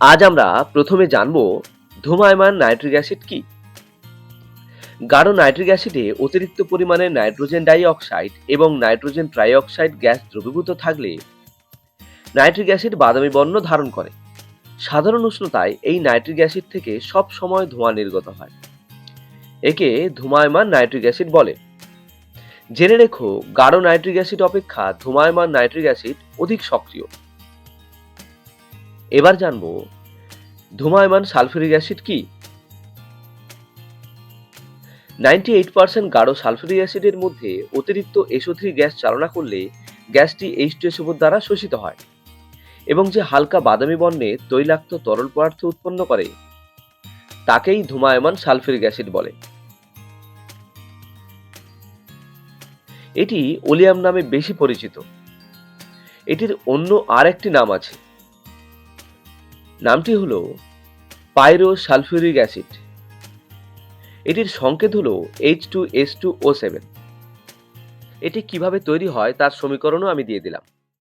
আজ আমরা প্রথমে জানব ধূমায়মান নাইট্রিক অ্যাসিড কি? গাঢ় নাইট্রিক অ্যাসিডে অতিরিক্ত পরিমাণে নাইট্রোজেন ডাই অক্সাইড এবং নাইট্রোজেন ট্রাইঅক্সাইড গ্যাস দ্রবীভূত থাকলে নাইট্রিক অ্যাসিড বাদামি বর্ণ ধারণ করে। সাধারণ উষ্ণতায় এই নাইট্রিক অ্যাসিড থেকে সব সময় ধোঁয়া নির্গত হয়। একে ধূমায়মান নাইট্রিক অ্যাসিড বলে। জেনে রেখো, গাঢ় নাইট্রিক অ্যাসিড অপেক্ষা ধূমায়মান নাইট্রিক অ্যাসিড অধিক সক্রিয়। এবার জানব, ধূমায়মান সালফিউরিক অ্যাসিড কি? নাইনটি এইট পার্সেন্ট গাঢ় সালফিউরিক অ্যাসিডের মধ্যে অতিরিক্ত এসো থ্রি গ্যাস চালনা করলে গ্যাসটি এইচ টু দ্বারা শোষিত হয় এবং যে হালকা বাদামি বর্ণে তৈলাক্ত তরল পদার্থ উৎপন্ন করে, তাকেই ধূমায়মান সালফিউরিক অ্যাসিড বলে। এটি ওলিয়াম নামে বেশি পরিচিত। এটির অন্য আর একটি নাম আছে। নামটি হল পাইরো সালফিউরিক অ্যাসিড। এটির সংকেত হল H two S two O seven এটি কীভাবে তৈরি হয় তার সমীকরণও আমি দিয়ে দিলাম।